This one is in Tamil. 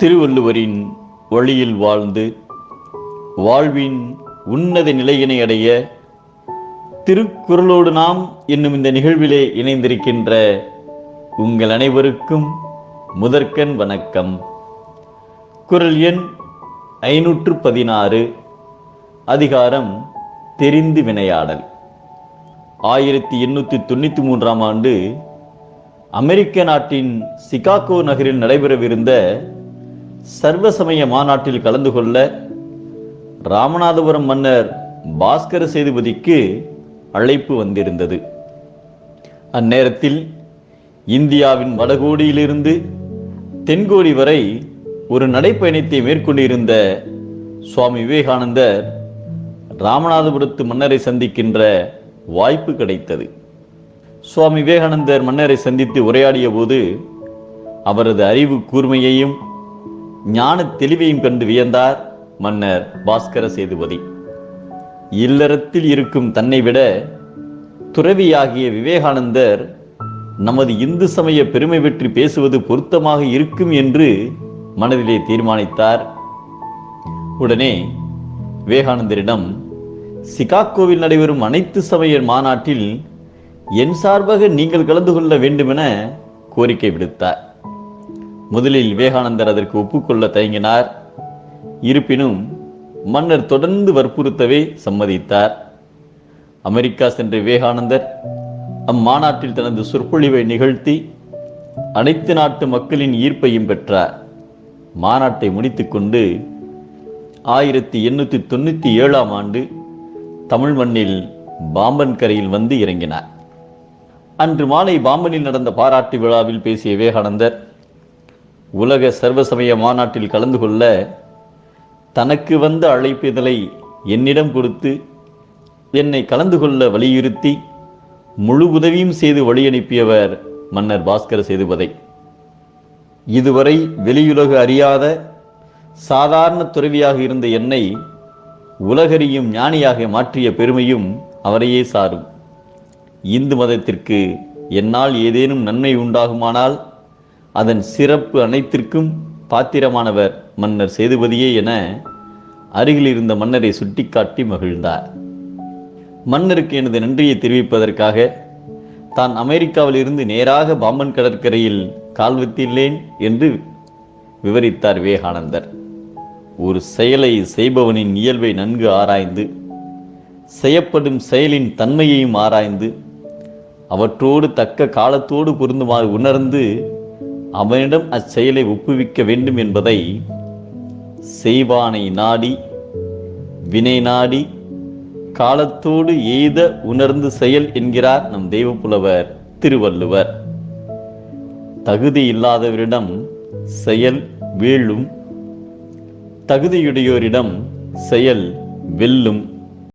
திருவள்ளுவரின் வழியில் வாழ்ந்து வாழ்வின் உன்னத நிலையினை அடைய திருக்குறளோடு நாம் என்னும் இந்த நிகழ்விலே இணைந்திருக்கின்ற உங்கள் அனைவருக்கும் முதற்கண் வணக்கம். குரல் எண் ஐநூற்று பதினாறு அதிகாரம் தெரிந்து வினையாடல். ஆயிரத்தி எண்ணூற்றி தொண்ணூற்றி மூன்றாம் ஆண்டு அமெரிக்க நாட்டின் சிகாகோ நகரில் நடைபெறவிருந்த சர்வசமய மாநாட்டில் கலந்து கொள்ள ராமநாதபுரம் மன்னர் பாஸ்கர சேதுபதிக்கு அழைப்பு வந்திருந்தது. அந்நேரத்தில் இந்தியாவின் வடகோடியிலிருந்து தென்கோடி வரை ஒரு நடைப்பயணத்தை மேற்கொண்டிருந்த சுவாமி விவேகானந்தர் ராமநாதபுரத்து மன்னரை சந்திக்கின்ற வாய்ப்பு கிடைத்தது. சுவாமி விவேகானந்தர் மன்னரை சந்தித்து உரையாடிய போது அவரது அறிவு கூர்மையையும் ஞான தெளிவையும் கண்டு வியந்தார் மன்னர் பாஸ்கர சேதுபதி. இல்லறத்தில் இருக்கும் தன்னை விட துறவியாகிய விவேகானந்தர் நமது இந்து சமய பெருமை பற்றி பேசுவது பொருத்தமாக இருக்கும் என்று மனதிலே தீர்மானித்தார். உடனே விவேகானந்தரிடம் சிகாகோவில் நடைபெறும் அனைத்து சமய மாநாட்டில் என் சார்பாக நீங்கள் கலந்து கொள்ள வேண்டுமென கோரிக்கை விடுத்தார். முதலில் விவேகானந்தர் அதற்கு ஒப்புக்கொள்ள தயங்கினார். இருப்பினும் மன்னர் தொடர்ந்து வற்புறுத்தவே சம்மதித்தார். அமெரிக்கா சென்ற விவேகானந்தர் அம்மாநாட்டில் தனது சொற்பொழிவை நிகழ்த்தி அனைத்து நாட்டு மக்களின் ஈர்ப்பையும் பெற்றார். மாநாட்டை முடித்துக்கொண்டு ஆயிரத்தி எண்ணூற்றி தொண்ணூற்றி ஏழாம் ஆண்டு தமிழ் மண்ணில் பாம்பன் கரையில் வந்து இறங்கினார். அன்று மாலை பாம்பனில் நடந்த பாராட்டு விழாவில் பேசிய விவேகானந்தர் உலக சர்வசமய மாநாட்டில் கலந்து கொள்ள தனக்கு வந்த அழைப்பிதழை என்னிடம் கொடுத்து என்னை கலந்து கொள்ள வலியுறுத்தி முழு உதவியும் செய்து வழியனுப்பியவர் மன்னர் பாஸ்கர சேதுபதை. இதுவரை வெளியுலகு அறியாத சாதாரண துறவியாக இருந்த என்னை உலகறியும் ஞானியாக மாற்றிய பெருமையும் அவரையே சாரும். இந்து மதத்திற்கு என்னால் ஏதேனும் நன்மை உண்டாகுமானால் அதன் சிறப்பு அனைத்திற்கும் பாத்திரமானவர் மன்னர் சேதுபதியே என அருகில் இருந்த மன்னரை சுட்டிக்காட்டி மகிழ்ந்தார். மன்னருக்கு எனது நன்றியை தெரிவிப்பதற்காக தான் அமெரிக்காவில் இருந்து நேராக பாம்பன் கடற்கரையில் கால் என்று விவரித்தார் விவேகானந்தர். ஒரு செயலை செய்பவனின் இயல்பை நன்கு ஆராய்ந்து செய்யப்படும் செயலின் தன்மையையும் ஆராய்ந்து அவற்றோடு தக்க காலத்தோடு பொருந்துமாறு உணர்ந்து அவனிடம் அச்செயலை ஒப்புவிக்க வேண்டும் என்பதை செய்வானை நாடி வினை நாடி காலத்தோடு எய்த உணர்ந்து செயல் என்கிறார் நம் தெய்வப்புலவர் திருவள்ளுவர். தகுதி இல்லாதவரிடம் செயல் வீழும் தகுதியுடையோரிடம் செயல் வெல்லும்.